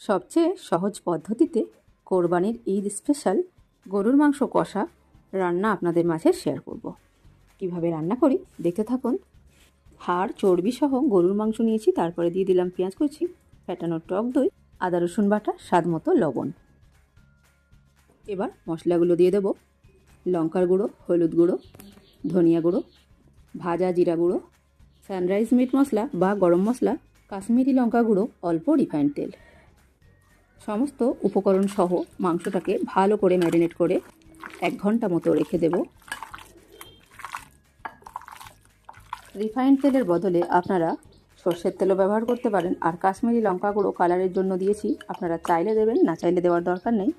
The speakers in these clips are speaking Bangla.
সবচেয়ে সহজ পদ্ধতিতে কোরবানির ঈদ স্পেশাল গরুর মাংস কষা রান্না আপনাদের মাঝে শেয়ার করব। কীভাবে রান্না করি দেখতে থাকুন। হাড়, চর্বি সহ গরুর মাংস নিয়েছি, তারপরে দিয়ে দিলাম পেঁয়াজ কুচি ফ্যাটানো টক দই, আদা, রসুন বাটা, স্বাদ মতো লবণ। এবার মশলাগুলো দিয়ে দেব। লঙ্কার গুঁড়ো, হলুদ গুঁড়ো, ধনিয়া গুঁড়ো, ভাজা জিরা গুঁড়ো সানরাইজ মিট মশলা বা গরম মশলা, কাশ্মীরি লঙ্কা গুঁড়ো, অল্প রিফাইন্ড তেল। সমস্ত উপকরণ সহ মাংসটাকে ভালো করে ম্যারিনেট করে এক ঘণ্টা মতো রেখে দেব। রিফাইন্ড তেলের বদলে আপনারা সর্ষের তেলও ব্যবহার করতে পারেন। আর কাশ্মীরি লঙ্কা গুঁড়ো কালারের জন্য দিয়েছি। আপনারা চাইলে দেবেন, না চাইলে দেওয়ার দরকার নেই।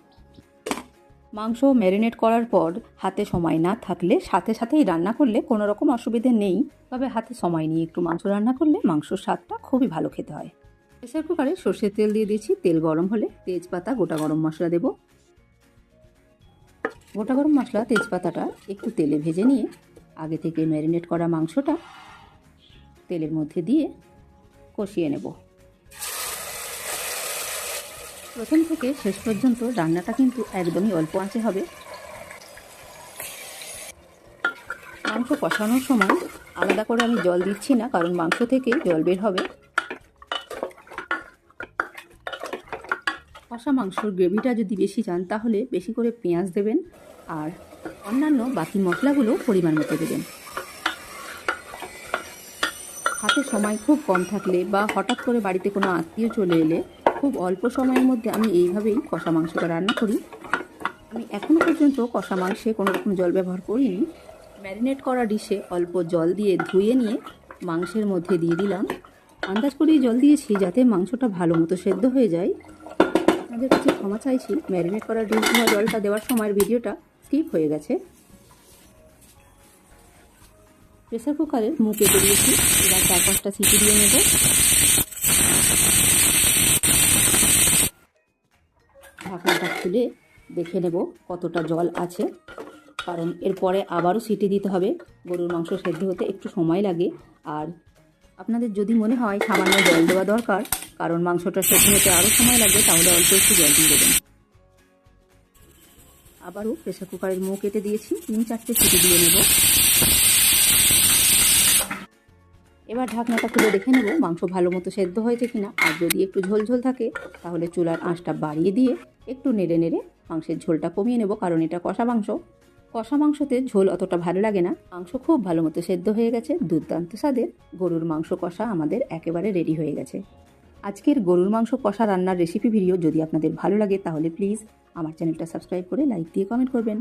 মাংস ম্যারিনেট করার পর হাতে সময় না থাকলে সাথে সাথেই রান্না করলে কোনো রকম অসুবিধে নেই। তবে হাতে সময় নিয়ে একটু মাংস রান্না করলে মাংসর স্বাদটা খুবই ভালো খেতে হয়। প্রেসার কুকারে সর্ষের তেল দিয়ে দিয়েছি। তেল গরম হলে তেজপাতা, গোটা গরম মশলা দেব। গোটা গরম মশলা, তেজপাতাটা একটু তেলে ভেজে নিয়ে আগে থেকে ম্যারিনেট করা মাংসটা তেলের মধ্যে দিয়ে কষিয়ে নেব। প্রথম থেকে শেষ পর্যন্ত রান্নাটা কিন্তু একদমই অল্প আঁচে হবে। মাংস কষানোর সময় আলাদা করে আমি জল দিচ্ছি না, কারণ মাংস থেকে জল বের হবে। কষা মাংসর গ্রেভিটা যদি বেশি চান, তাহলে বেশি করে পেঁয়াজ দেবেন আর অন্যান্য বাকি মশলাগুলো পরিমাণ মতো দেবেন। হাতে সময় খুব কম থাকলে বা হঠাৎ করে বাড়িতে কোনো আত্মীয় চলে এলে খুব অল্প সময়ের মধ্যে আমি এইভাবেই কষা মাংসটা রান্না করি। আমি এখনও পর্যন্ত কষা মাংসে কোনো রকম জল ব্যবহার করিনি। ম্যারিনেট করা ডিশে অল্প জল দিয়ে ধুয়ে নিয়ে মাংসের মধ্যে দিয়ে দিলাম। আন্দাজ করেই জল দিয়েছি যাতে মাংসটা ভালো মতো সেদ্ধ হয়ে যায়। আপনাদের কাছে ক্ষমা চাইছি। ম্যারিনেট করা ধোয়া জলটা দেওয়ার সময় ভিডিওটা স্কিপ হয়ে গেছে। প্রেসার কুকারের মুখে দিয়েছি এবার চার পাঁচটা সিটি দিয়ে নেব। ঢাকনাটা খুলে দেখে নেব কতটা জল আছে। কারণ এরপরে আবারও সিটি দিতে হবে। গরুর মাংস সেদ্ধ হতে একটু সময় লাগে। আর আপনাদের যদি মনে হয় সামান্য জল দেওয়া দরকার, কারণ মাংসটা সেদ্ধ হতে আরও সময় লাগবে, তাহলে অল্প একটু জল দিয়ে দেবেন। আবারও প্রেসার কুকারের মুখ কেটে দিয়েছি, তিন চারটে সিটি দিয়ে নেব। এবার ঢাকনাটা খুলে দেখে নেব মাংস ভালো মতো সেদ্ধ হয়েছে কিনা। আর যদি একটু ঝোল ঝোল থাকে, তাহলে চুলার আঁচটা বাড়িয়ে দিয়ে একটু নেড়ে নেড়ে মাংসের ঝোলটা কমিয়ে নেব, কারণ এটা কষা মাংস। কষা মাংসতে ঝোল অতটা ভালো লাগে না। মাংস খুব ভালো মতো সেদ্ধ হয়ে গেছে। দুর্দান্ত স্বাদের। গরুর মাংস কষা আমাদের একেবারে রেডি হয়ে গেছে। আজকের গরুর মাংস কষা রান্নার রেসিপি ভিডিও যদি আপনাদের ভালো লাগে, তাহলে প্লিজ আমার চ্যানেলটা সাবস্ক্রাইব করে লাইক দিয়ে কমেন্ট করবেন।